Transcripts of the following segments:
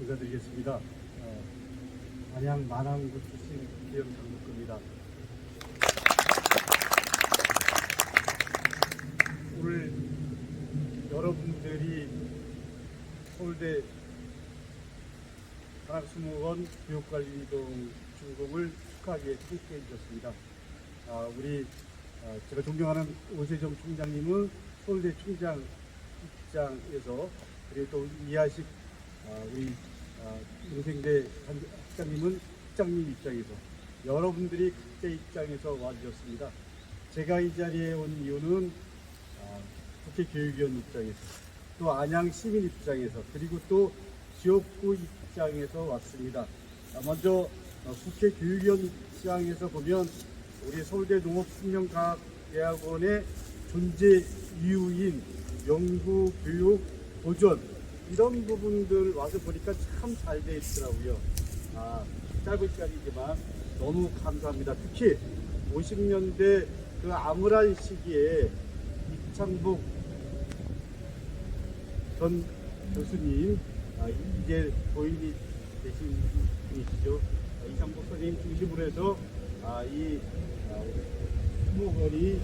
인사드리겠습니다. 어, 안양 만안구 출신 기영 장국입니다. 오늘 여러분들이 서울대 한학수목원 교육관리동 준공을 축하하기에 함께해 주셨습니다. 아, 우리 아, 제가 존경하는 오세정 총장님은 서울대 총장 입장에서 그리고 또 이하식 아, 우리 아, 동생대 단- 학장님은 학장님 입장에서 여러분들이 각자 입장에서 와주셨습니다. 제가 이 자리에 온 이유는 아, 국회 교육위원 입장에서 또 안양 시민 입장에서 그리고 또 지역구 입장에서 왔습니다. 아, 먼저 어, 국회 교육위원 입장에서 보면 우리 서울대 농업식량과학대학원의 존재 이유인 연구, 교육, 보존 이런 부분들 와서 보니까 참 잘 돼 있더라고요. 아, 짧은 시간이지만 너무 감사합니다. 특히 50년대 그 암울한 시기에 이창복 전 교수님 아, 이제 고인이 되신 분이시죠. 아, 이창복 선생님 중심으로 해서 아, 이 아, 수목원이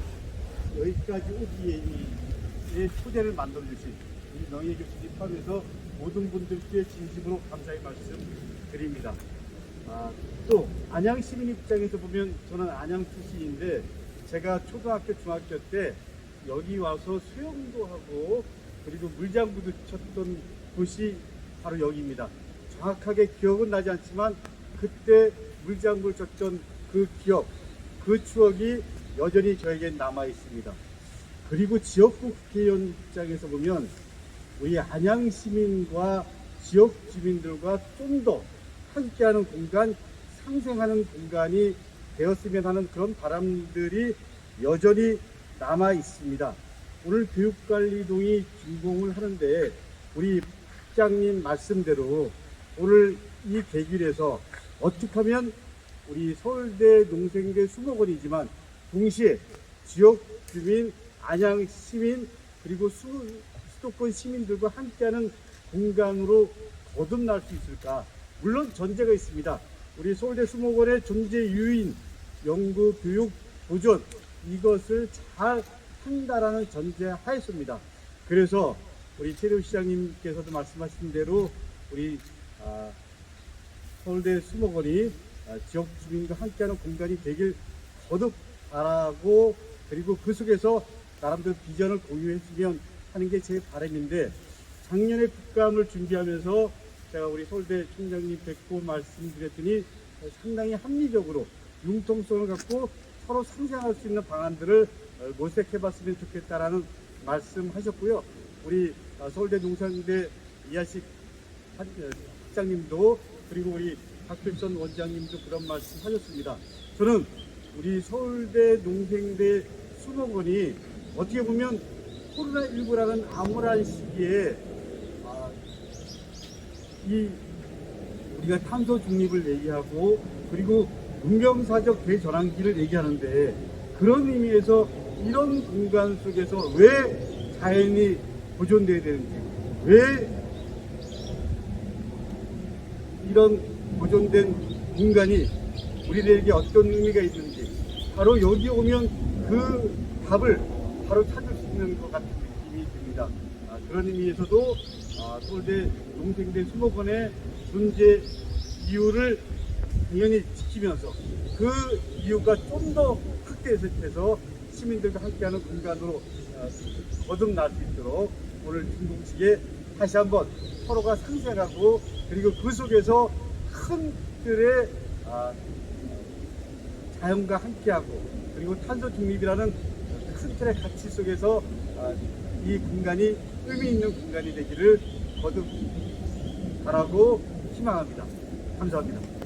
여기까지 오기에 이 토대를 만들어 주신 우리 명예 교수님 포함해서 모든 분들께 진심으로 감사의 말씀 드립니다. 아, 또 안양 시민 입장에서 보면 저는 안양 출신인데 제가 초등학교 중학교 때 여기 와서 수영도 하고 그리고 물장구도 쳤던 곳이 바로 여기입니다. 정확하게 기억은 나지 않지만 그때 물장구를 쳤던 그 기억, 그 추억이 여전히 저에게 남아 있습니다. 그리고 지역구 국회의원 입장에서 보면 우리 안양 시민과 지역 주민들과 좀 더 함께하는 공간, 상생하는 공간이 되었으면 하는 그런 바람들이 여전히 남아 있습니다. 오늘 교육관리동이 준공을 하는데 우리 학장님 말씀대로 오늘 이 계기에서 어떻게 하면 우리 서울대 농생대 수목원이지만 동시에 지역 주민, 안양 시민 그리고 수, 수도권 시민들과 함께하는 공간으로 거듭날 수 있을까? 물론 전제가 있습니다. 우리 서울대 수목원의 존재 유인, 연구, 교육, 보존 이것을 잘 한다라는 전제 하였습니다. 그래서 우리 최대우 시장님께서도 말씀하신 대로 우리 아, 서울대 수목원이 아, 지역 주민과 함께하는 공간이 되길 거듭 바라고 그리고 그 속에서 나름대로 비전을 공유했으면 하는 게 제 바람인데 작년에 국감을 준비하면서 제가 우리 서울대 총장님 뵙고 말씀드렸더니 상당히 합리적으로 융통성을 갖고 서로 상생할 수 있는 방안들을 어, 모색해봤으면 좋겠다라는 말씀하셨고요. 우리 아, 서울대 농산대 이하식 학- 어, 학장님도 그리고 우리 박필선 원장님도 그런 말씀하셨습니다. 저는 우리 서울대 농생대 수목원이 어떻게 보면 코로나19라는 암울한 시기에 아, 이 우리가 탄소 중립을 얘기하고 그리고 문명사적 대전환기를 얘기하는데 그런 의미에서 이런 공간 속에서 왜 자연이 보존돼야 되는지 왜 이런 보존된 공간이 우리들에게 어떤 의미가 있는지 바로 여기 오면 그 답을 바로 찾을 수 있는 것 같은 느낌이 듭니다. 아, 그런 의미에서도 아, 서울대 농생대 수목원의 존재 이유를 당연히 지키면서 그 이유가 좀 더 확대해서 시민들과 함께하는 공간으로 아, 거듭날 수 있도록 오늘 중공식에 다시 한번 서로가 상생하고 그리고 그 속에서 큰 틀의 아, 자연과 함께하고 그리고 탄소 중립이라는 큰 틀의 가치 속에서 아, 이 공간이 의미 있는 공간이 되기를 거듭 바라고 희망합니다. 감사합니다.